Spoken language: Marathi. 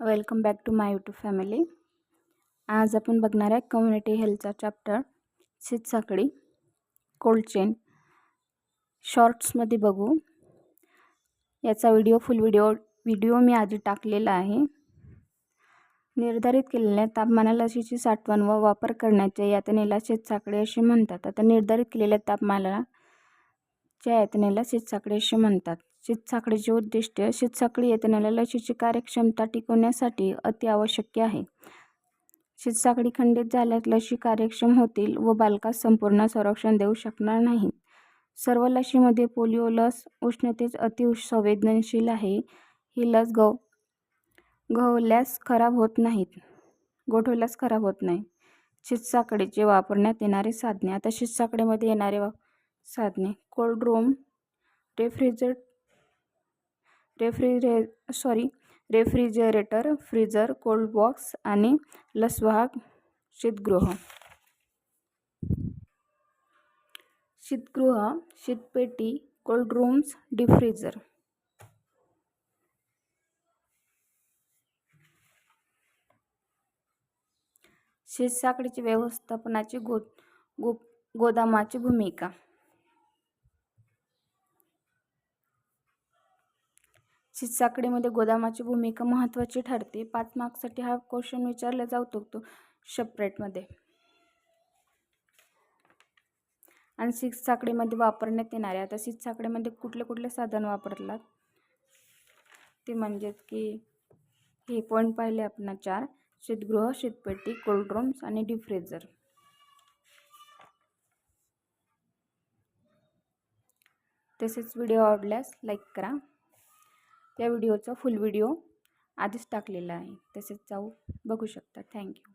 Welcome back to my YouTube family. आज आपण बघणार आहे कम्युनिटी हेल्थचा चॅप्टर साखळी कोल्ड चेन शॉर्ट्समध्ये बघू. याचा व्हिडिओ फुल व्हिडिओ व्हिडिओ मी आधी टाकलेला आहे. निर्धारित केलेल्या तापमानाला लसीची साठवण व वापर करण्याच्या यातनेला साखळी असे म्हणतात. आता निर्धारित केलेल्या तापमानाला च्या यातनेला साखळी असे म्हणतात. शीतसाखळीचे उद्दिष्ट शीतसाखळी येतण्याला लशीची कार्यक्षमता टिकवण्यासाठी अति आवश्यक आहे. शीतसाखळी खंडित झाल्यास लशी कार्यक्षम होतील व बालकास संपूर्ण संरक्षण देऊ शकणार नाहीत. सर्व लशीमध्ये पोलिओ लस उष्णतेच अति संवेदनशील आहे. ही लस गव गवल्यास खराब होत नाहीत. गोठवल्यास खराब होत नाही. शीतसाखळीचे वापरण्यात येणारे साधने आता शीतसाखळीमध्ये येणारे वा साधने cold room refrigerate रेफ्रिजरे sorry refrigerator freezer cold box आणि लसवाहक शीतगृह. शीतगृह शीतपेटी कोल्ड रूम्स डिफ्रीजर शीतसाखळीची व्यवस्थापनाची गो गो गोदामाची भूमिका. शीतसाखळीमध्ये गोदामाची भूमिका महत्त्वाची ठरते. पाच मार्क्ससाठी हा क्वेश्चन विचारला जाऊ शकतो सेपरेटमध्ये आणि शीतसाखळीमध्ये वापरण्यात येणारे आता शीतसाखळीमध्ये कुठले कुठले साधन वापरतात ते म्हणजेच की हे पॉईंट पाहिले आपण चार. शीतगृह शीतपेटी कोल्ड रूम्स आणि डिफ्रीजर तसेच व्हिडिओ आवडल्यास लाईक करा. त्या व्हिडिओचा फुल व्हिडिओ आधीच टाकलेला आहे. तसेच जाऊ बघू शकता. थँक्यू